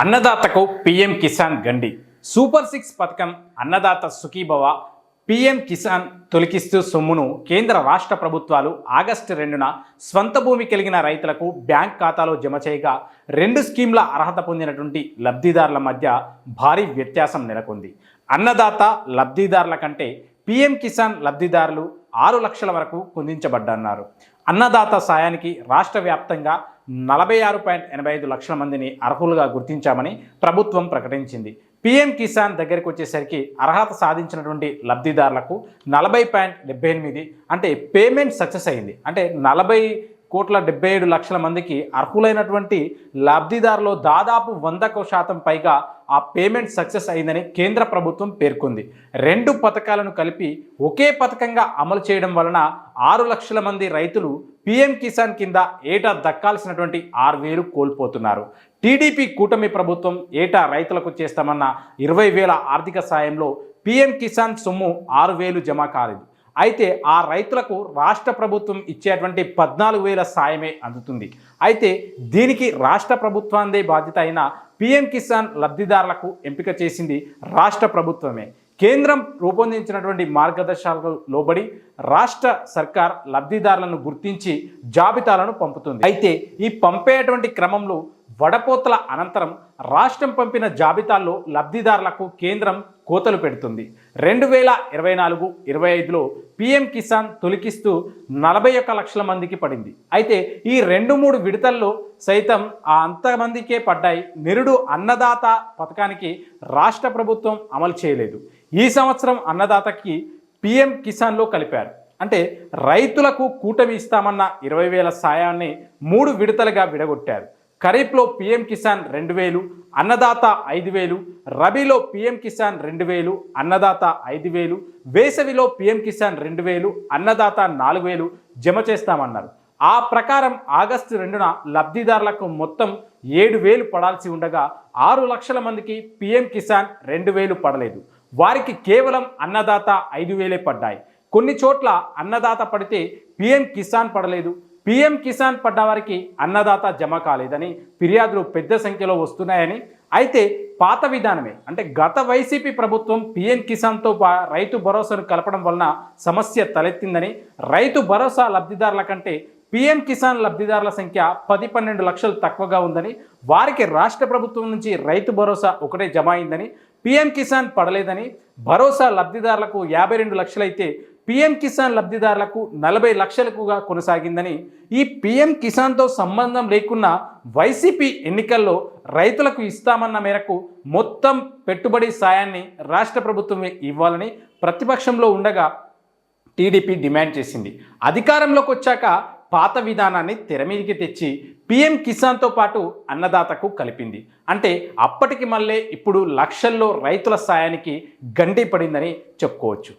అన్నదాతకు PM Kisan గండి. Super six పథకం Annadata Sukhibhava PM Kisan తొలికిస్తూ సొమ్మును కేంద్ర రాష్ట్ర ప్రభుత్వాలు ఆగస్టు రెండున స్వంత భూమి కలిగిన రైతులకు బ్యాంక్ ఖాతాలో జమ చేయగా రెండు స్కీమ్ల అర్హత పొందినటువంటి లబ్ధిదారుల మధ్య భారీ వ్యత్యాసం నెలకొంది. అన్నదాత లబ్ధిదారుల కంటే పీఎం కిసాన్ లబ్ధిదారులు ఆరు లక్షల వరకు పొందించబడ్డన్నారు అన్నదాత సాయానికి రాష్ట్ర వ్యాప్తంగా నలభై ఆరు పాయింట్ ఎనభై ఐదు లక్షల మందిని అర్హులుగా గుర్తించామని ప్రభుత్వం ప్రకటించింది. పీఎం కిసాన్ దగ్గరికి వచ్చేసరికి అర్హత సాధించినటువంటి లబ్ధిదారులకు నలభై పాయింట్ డెబ్బై ఎనిమిది అంటే పేమెంట్ సక్సెస్ అయింది. అంటే నలభై కోట్ల డెబ్బై ఏడు లక్షల మందికి అర్హులైనటువంటి లబ్ధిదారులు దాదాపు వందకు శాతం పైగా ఆ పేమెంట్ సక్సెస్ అయిందని కేంద్ర ప్రభుత్వం పేర్కొంది. రెండు పథకాలను కలిపి ఒకే పథకంగా అమలు చేయడం వలన ఆరు లక్షల మంది రైతులు పీఎం కిసాన్ కింద ఏటా దక్కాల్సినటువంటి ఆరు వేలు కోల్పోతున్నారు. టీడీపీ కూటమి ప్రభుత్వం ఏటా రైతులకు చేస్తామన్న ఇరవై వేల ఆర్థిక సాయంలో పీఎం కిసాన్ సొమ్ము ఆరు వేలు జమ కాలేదు. అయితే ఆ రైతులకు రాష్ట్ర ప్రభుత్వం ఇచ్చేటువంటి పద్నాలుగు వేల సాయమే అందుతుంది. అయితే దీనికి రాష్ట్ర ప్రభుత్వాందే బాధ్యత అయిన పీఎం కిసాన్ లబ్ధిదారులకు ఎంపిక చేసింది రాష్ట్ర ప్రభుత్వమే. కేంద్రం రూపొందించినటువంటి మార్గదర్శకాలకు లోబడి రాష్ట్ర సర్కార్ లబ్ధిదారులను గుర్తించి జాబితాలను పంపుతుంది. అయితే ఈ పంపేటువంటి క్రమంలో వడపోతల అనంతరం రాష్ట్రం పంపిన జాబితాల్లో లబ్ధిదారులకు కేంద్రం కోతలు పెడుతుంది. రెండు వేల ఇరవై నాలుగు ఇరవై ఐదులో పీఎం కిసాన్ తొలికిస్తూ నలభై ఒక్క లక్షల మందికి పడింది. అయితే ఈ రెండు మూడు విడతల్లో సైతం ఆ అంతమందికే పడ్డాయి. నిరుడు అన్నదాత పథకానికి రాష్ట్ర ప్రభుత్వం అమలు చేయలేదు. ఈ సంవత్సరం అన్నదాతకి పీఎం కిసాన్లో కలిపారు. అంటే రైతులకు కూటమి ఇస్తామన్న ఇరవై వేల సాయాన్ని మూడు విడతలుగా విడగొట్టారు. ఖరీఫ్లో పీఎం కిసాన్ రెండు వేలు అన్నదాత ఐదు వేలు రబీలో పీఎం కిసాన్ రెండు వేలు అన్నదాత ఐదు వేలు వేసవిలో పీఎం కిసాన్ రెండు వేలు అన్నదాత నాలుగు వేలు జమ చేస్తామన్నారు. ఆ ప్రకారం ఆగస్టు రెండున లబ్ధిదారులకు మొత్తం ఏడు వేలు పడాల్సి ఉండగా ఆరు లక్షల మందికి పీఎం కిసాన్ రెండు వేలు పడలేదు. వారికి కేవలం అన్నదాత ఐదు వేలే పడ్డాయి. కొన్ని చోట్ల అన్నదాత పడితే పీఎం కిసాన్ పడలేదు. పీఎం కిసాన్ పడ్డ వారికి అన్నదాత జమ కాలేదని ఫిర్యాదులు పెద్ద సంఖ్యలో వస్తున్నాయని. అయితే పాత విధానమే అంటే గత వైసీపీ ప్రభుత్వం పీఎం కిసాన్తో రైతు భరోసాను కలపడం వలన సమస్య తలెత్తిందని. రైతు భరోసా లబ్ధిదారుల కంటే పీఎం కిసాన్ లబ్ధిదారుల సంఖ్య పది పన్నెండు లక్షలు తక్కువగా ఉందని. వారికి రాష్ట్ర ప్రభుత్వం నుంచి రైతు భరోసా ఒకటే జమ అయిందని. పీఎం కిసాన్ పడలేదని. భరోసా లబ్ధిదారులకు యాభై రెండు లక్షలైతే పీఎం కిసాన్ లబ్ధిదారులకు నలభై లక్షలకుగా కొనసాగిందని ఈ పీఎం కిసాన్తో సంబంధం లేకున్నా వైసీపీ ఎన్నికల్లో రైతులకు ఇస్తామన్న మేరకు మొత్తం పెట్టుబడి సాయాన్ని రాష్ట్ర ప్రభుత్వమే ఇవ్వాలని ప్రతిపక్షంలో ఉండగా టీడీపీ డిమాండ్ చేసింది. అధికారంలోకి వచ్చాక పాత విధానాన్ని తెర మీదకి తెచ్చి పీఎం కిసాన్తో పాటు అన్నదాతకు కలిపింది. అంటే అప్పటికి మళ్ళీ ఇప్పుడు లక్షల్లో రైతుల సాయానికి గండి పడిందని చెప్పుకోవచ్చు.